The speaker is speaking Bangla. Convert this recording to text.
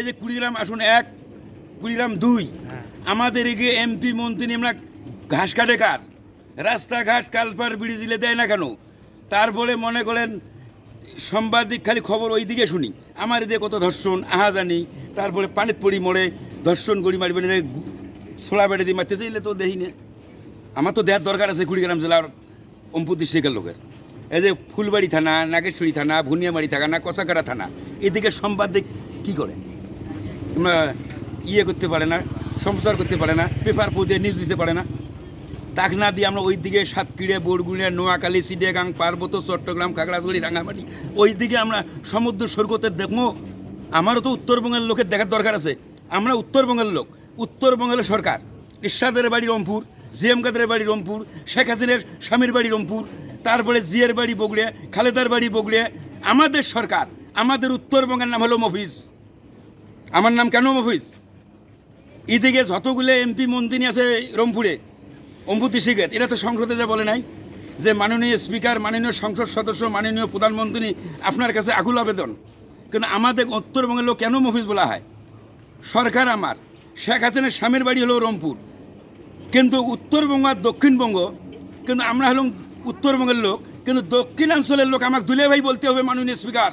এই যে কুড়িগ্রাম আসুন এক কুড়িগ্রাম দুই। আমাদের এগিয়ে এমপি মন্ত্রী আমরা ঘাস কাটে কার? রাস্তাঘাট কালপার ব্রিজ দিলে দেয় না কেন? তারপরে মনে করেন সাংবাদিক খালি খবর ওই দিকে শুনি। আমার এদিকে কত ধর্ষণ আহাজানি তারপরে পানিত পড়ি মরে ধর্ষণ করি মারি ছোলা বেড়ে দিয়ে মারতে চাইলে তো দেই না। আমার তো দেওয়ার দরকার আছে কুড়িগ্রাম জেলার অম্পুতি শেখের লোকের। এই যে ফুলবাড়ি থানা নাগেশ্বরী থানা ভুনিয়ামারি থানা কষাকাটা থানা এদিকে সম্পাদিক কি করে? ইয়ে করতে পারে না সম্প্রচার করতে পারে না, পেপার পৌঁছে নিউজ দিতে পারে না। তাক না দিয়ে আমরা ওই দিকে সাতক্ষীরা বরগুলিয়া নোয়াখালী সিডিয়াগাং পার্বত্য, চট্টগ্রাম, খাগড়াছড়ি রাঙামাটি ওই দিকে আমরা সমুদ্র সৈকতের দেখব। আমারও তো উত্তরবঙ্গের লোকের দেখার দরকার আছে। আমরা উত্তরবঙ্গের লোক, উত্তরবঙ্গের সরকার। ইরশাদের বাড়ি রংপুর জিএম কাদের বাড়ি রংপুর, শেখ হাসিনের স্বামীর বাড়ি রংপুর, তারপরে জিয়ের বাড়ি বগড়িয়া, খালেদার বাড়ি বগড়িয়া। আমাদের সরকার, আমাদের উত্তরবঙ্গের নাম হলো মফিজ। আমার নাম কেন মফিজ? এদিকে যতগুলো এমপি মন্ত্রী আছে রংপুরে, অম্বুতি শিখেত এটা তো সংসদে যা বলে নাই যে মাননীয় স্পিকার, মাননীয় সংসদ সদস্য, মাননীয় প্রধানমন্ত্রী, আপনার কাছে আকুল আবেদন। কিন্তু আমাদের উত্তরবঙ্গের লোক কেন মফিজ বলা হয়? সরকার আমার, শেখ হাসিনার স্বামীর বাড়ি হলো রংপুর। কিন্তু উত্তরবঙ্গ আর দক্ষিণবঙ্গ, কিন্তু আমরা হলাম উত্তরবঙ্গের লোক, কিন্তু দক্ষিণাঞ্চলের লোক আমাকে দুলে ভাই বলতে হবে মাননীয় স্পিকার।